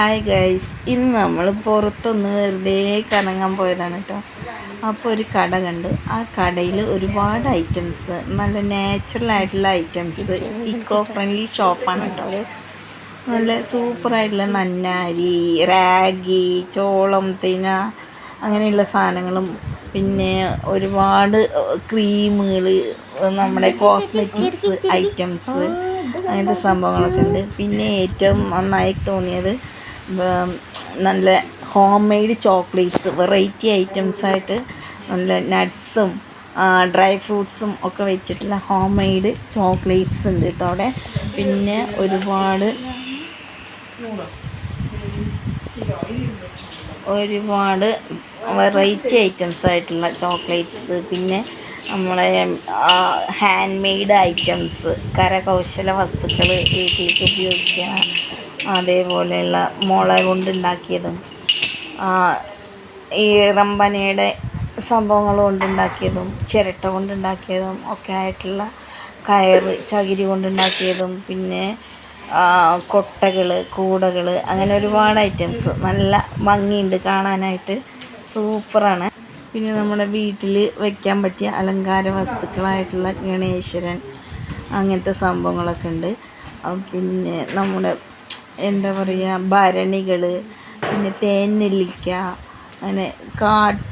Hi guys ഇന്ന് നമ്മൾ പുറത്തൊന്ന് വെറുതെ കറങ്ങാൻ പോയതാണ് കേട്ടോ. അപ്പോൾ ഒരു കട കണ്ടു. ആ കടയിൽ ഒരുപാട് ഐറ്റംസ് നല്ല നാച്ചുറൽ ആയിട്ടുള്ള ഐറ്റംസ് ഇക്കോ ഫ്രണ്ട്ലി ഷോപ്പാണ് കേട്ടോ നല്ല സൂപ്പറായിട്ടുള്ള നന്നാരി റാഗി ചോളം തിന അങ്ങനെയുള്ള സാധനങ്ങളും പിന്നെ ഒരുപാട് ക്രീമുകൾ നമ്മുടെ കോസ്മെറ്റിക്സ് ഐറ്റംസ് അങ്ങനത്തെ സംഭവങ്ങളൊക്കെ ഉണ്ട്. പിന്നെ ഏറ്റവും നന്നായി തോന്നിയത് നല്ല home made chocolates variety items ആയിട്ട് നല്ല നട്ട്സും ഡ്രൈ ഫ്രൂട്ട്സും ഒക്കെ വെച്ചിട്ടുള്ള ഹോം മെയ്ഡ് ചോക്ലേറ്റ്സ് ഉണ്ട് കേട്ടോ അവിടെ. പിന്നെ ഒരുപാട് ഒരുപാട് വെറൈറ്റി ഐറ്റംസ് ആയിട്ടുള്ള ചോക്ലേറ്റ്സ് പിന്നെ നമ്മളെ ഹാൻഡ് മെയ്ഡ് ഐറ്റംസ് കരകൗശല വസ്തുക്കൾ വീട്ടിലേക്ക് ഉപയോഗിക്കുക. അതേപോലെയുള്ള മുള കൊണ്ടുണ്ടാക്കിയതും ഈ റമ്പനയുടെ സംഭവങ്ങൾ കൊണ്ടുണ്ടാക്കിയതും ചിരട്ട കൊണ്ടുണ്ടാക്കിയതും ഒക്കെ ആയിട്ടുള്ള കയറ് ചകിരി കൊണ്ടുണ്ടാക്കിയതും പിന്നെ കൊട്ടകൾ കൂടകൾ അങ്ങനെ ഒരുപാട് ഐറ്റംസ് നല്ല ഭംഗിയുണ്ട് കാണാനായിട്ട്. സൂപ്പറാണ്. പിന്നെ നമ്മുടെ വീട്ടിൽ വയ്ക്കാൻ പറ്റിയ അലങ്കാര വസ്തുക്കളായിട്ടുള്ള ഗണേശ്വരൻ അങ്ങനത്തെ സംഭവങ്ങളൊക്കെ ഉണ്ട്. പിന്നെ നമ്മുടെ എന്താ പറയുക ഭരണികൾ പിന്നെ തേൻ നെല്ലിക്ക അങ്ങനെ കാട്ട്